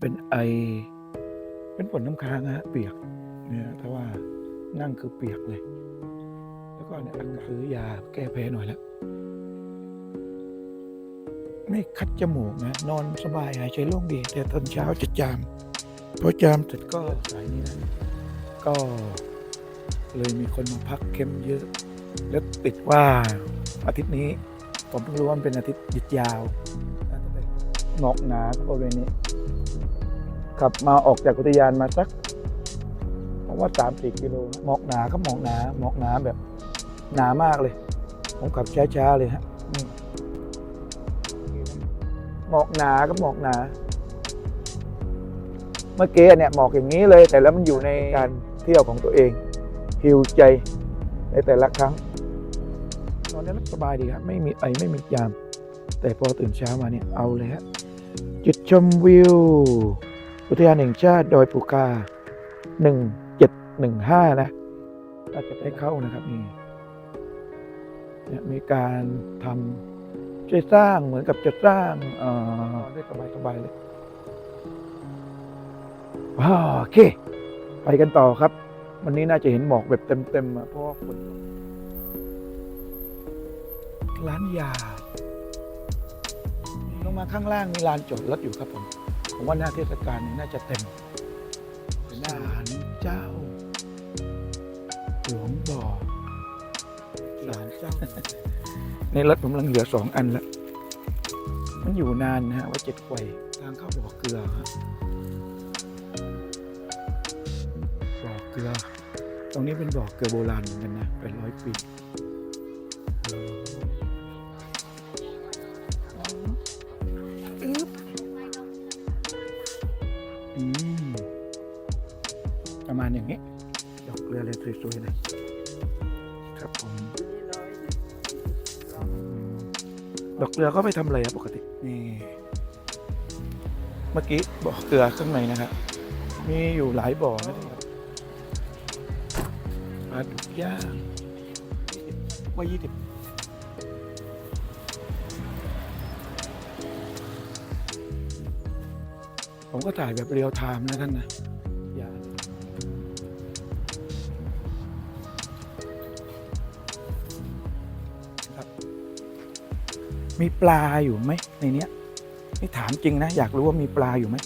เป็นไอ เป็นฝนน้ำค้างฮะเปียกเนี่ยถ้าว่านั่งคือเปียกเลย แล้วก็เนี่ยซื้อยาแก้แพ้หน่อยแล้วไม่คัดจมูกนะนอนสบายหายใจโล่งดี แต่ตอนเช้าจะจามพอจามเสร็จก็สายนี้นะก็เลยมีคนมาพักเข้มเยอะ แล้วติดว่าอาทิตย์นี้ ผมเพิ่งรู้ว่ามันเป็นอาทิตย์หยุดยาวนอกหนาบริเวณนี้ ขับมาออกจากอุทยานมาสักผมว่าสามสี่กิโลนะหมอกหนาก็หมอกหนาหมอกหนาแบบหนามากเลย ผมขับช้าๆเลยฮะหมอกหนาก็หมอกหนา เมื่อกี้เนี่ยหมอกอย่างนี้เลย แต่แล้วมันอยู่ในการเที่ยวของตัวเองฮิวใจในแต่ละครั้ง ตอนนี้สบายดีครับ ไม่มีไอไม่มียาม แต่พอตื่นเช้ามาเนี่ยเอาเลยฮะ จุดชมวิว อุทยานแห่งชาติดอยปูกาหนึ่งเจ็ดหนึ่งห้านะอาจจะได้เข้านะครับนี่เนี่ยมีการทำช่วยสร้างเหมือนกับจะสร้างเอ่อได้สบายสบายๆเลยโอเค ไปกันต่อครับ วันนี้น่าจะเห็นหมอกแบบเต็มๆเพราะว่าฝนร้านยา ลงมาข้างล่างมีลานจอดรถอยู่ครับผมผมว่าหน้าเทศกาลนี้น่าจะเต็มศาลเจ้า หลวงบ่อศาลเจ้า ในรถผมลังเหลือสองอันล้วมันอยู่นานนะฮะว่าเจ็ดไฟทางเข้าบ่อเกลือฮะบ่อเกลือ ตรงนี้เป็นบ่อเกลือโบราณเหมือนกันนะเป็นร้อยปี อืมประมาณอย่างนี้ดอกเกลือเลยสวยๆเลยครับผมดอกเกลือก็ไปทำอะไรอะปกติ นี่เมื่อกี้บ่อเกลือข้างในนะครับมีอยู่หลายบ่อนะครับปลาดุกย่างว่ายี่สิบ ผมก็ถ่ายแบบเรียลไทม์นะท่านนะอย่าครับมีปลาอยู่ไหมในเนี้ยนี่ถามจริงนะ อยากรู้ว่ามีปลาอยู่ไหม